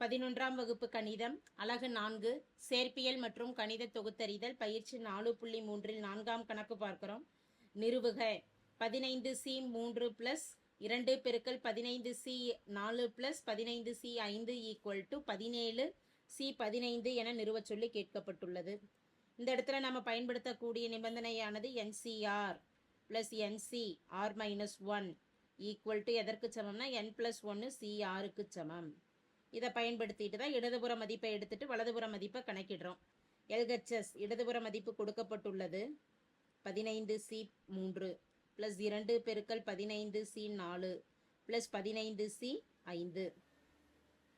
பதினொன்றாம் வகுப்பு கணிதம் அலகு நான்கு சேர்ப்பியல் மற்றும் கணித தொகுத்தறிதல் பயிற்சி நாலு புள்ளி மூன்றில் நான்காம் கணக்கு பார்க்கிறோம். நிறுவுக. பதினைந்து சி மூன்று பிளஸ் இரண்டு பெருக்கல் பதினைந்து சி நாலு பிளஸ் பதினைந்து சி ஐந்து ஈக்குவல் டு பதினேழு. சி பதினைந்து என நிறுவ சொல்லி கேட்கப்பட்டுள்ளது. இந்த இடத்துல நம்ம பயன்படுத்தக்கூடிய நிபந்தனையானது NCR plus NC R minus one equal to எதற்கு சமம்னா என் ப்ளஸ் ஒன்று சிஆருக்கு சமம். இதை பயன்படுத்திட்டு தான் இடதுபுற மதிப்பை எடுத்துட்டு வலதுபுற மதிப்பை கணக்கிடுறோம். எல்ஹெச்எஸ் இடதுபுற மதிப்பு கொடுக்கப்பட்டுள்ளது. பதினைந்து சி மூன்று ப்ளஸ் இரண்டு பெருக்கல் பதினைந்து சி நாலு ப்ளஸ் பதினைந்து சி ஐந்து.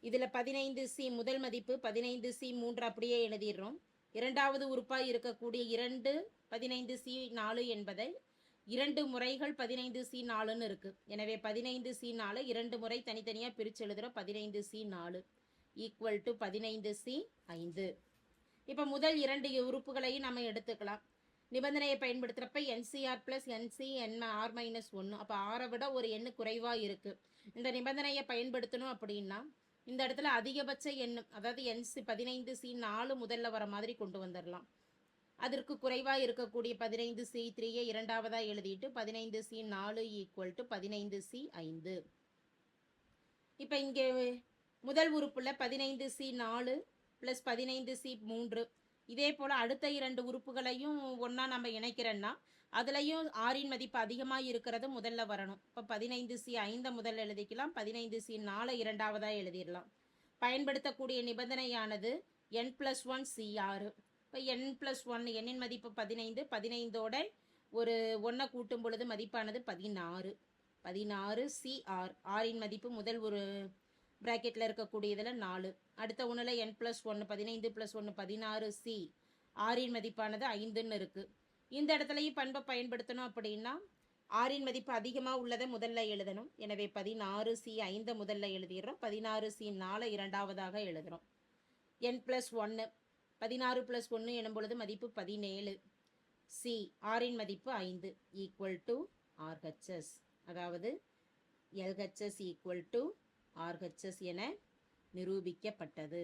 இதில் பதினைந்து சி முதல் மதிப்பு பதினைந்து சி மூன்று அப்படியே எழுதிடுறோம். இரண்டாவது உறுப்பாக இருக்கக்கூடிய இரண்டு பதினைந்து சி நாலு என்பதை இரண்டு முறைகள் பதினைந்து சி நாலுன்னு இருக்கு. எனவே பதினைந்து சி நாலு இரண்டு முறை தனித்தனியாக பிரித்து எழுதுகிறோம் பதினைந்து சி நாலு ஈக்குவல் டு பதினைந்து சி ஐந்து. இப்போ முதல் இரண்டு உறுப்புகளையும் நம்ம எடுத்துக்கலாம். நிபந்தனையை பயன்படுத்துகிறப்ப NCR plus NC N R minus ஒன்று அப்போ ஆறை விட ஒரு எண்ணு குறைவாக இருக்குது இந்த நிபந்தனையை பயன்படுத்தணும் அப்படின்னா இந்த இடத்துல அதிகபட்ச எண் அதாவது என்சி பதினைந்து சி நாலு முதல்ல வர மாதிரி கொண்டு வந்துடலாம் அதற்கு குறைவாக இருக்கக்கூடிய பதினைந்து சி த்ரீயை இரண்டாவதாக எழுதிட்டு பதினைந்து சி நாலு ஈக்குவல் டு பதினைந்து சி ஐந்து. இப்போ இங்கே முதல் உறுப்புல பதினைந்து சி நாலு ப்ளஸ் பதினைந்து சி மூன்று. இதே போல் அடுத்த இரண்டு உறுப்புகளையும் ஒன்றா நம்ம இணைக்கிறோன்னா அதுலேயும் ஆறின் மதிப்பு அதிகமாக இருக்கிறது முதல்ல வரணும். இப்போ பதினைந்து சி ஐந்தை முதல்ல எழுதிக்கலாம் பதினைந்து சி நாலு இரண்டாவதாக எழுதிடலாம். பயன்படுத்தக்கூடிய நிபந்தனையானது என் ப்ளஸ் ஒன் சி ஆறு. இப்போ என் ப்ளஸ் ஒன் எண்ணின் மதிப்பு பதினைந்து. பதினைந்தோட ஒரு ஒன்றை கூட்டும் பொழுது மதிப்பானது பதினாறு. பதினாறு சி ஆர் ஆரின் மதிப்பு முதல் ஒரு ப்ராக்கெட்டில் இருக்கக்கூடியதில் நாலு. அடுத்த ஒன்றில் என் ப்ளஸ் ஒன்று பதினைந்து ப்ளஸ் ஒன்று பதினாறு சி ஆரின் மதிப்பானது ஐந்துன்னு இருக்குது இந்த இடத்துலையும் பண்பை பயன்படுத்தணும் அப்படின்னா ஆரின் மதிப்பு அதிகமாக உள்ளதை முதல்ல எழுதணும். எனவே பதினாறு சி ஐந்தை முதல்ல எழுதிடுறோம். பதினாறு சி நாலு இரண்டாவதாக எழுதுகிறோம் என் ப்ளஸ் ஒன்று பதினாறு ப்ளஸ் ஒன்று எனும் பொழுது மதிப்பு பதினேழு. சி ஆரின் மதிப்பு ஐந்து. ஈக்குவல் டு ஆர்ஹெச்எஸ் அதாவது எல்ஹெச்எஸ் ஈக்குவல் டு ஆர்ஹெச்எஸ் என நிரூபிக்கப்பட்டது.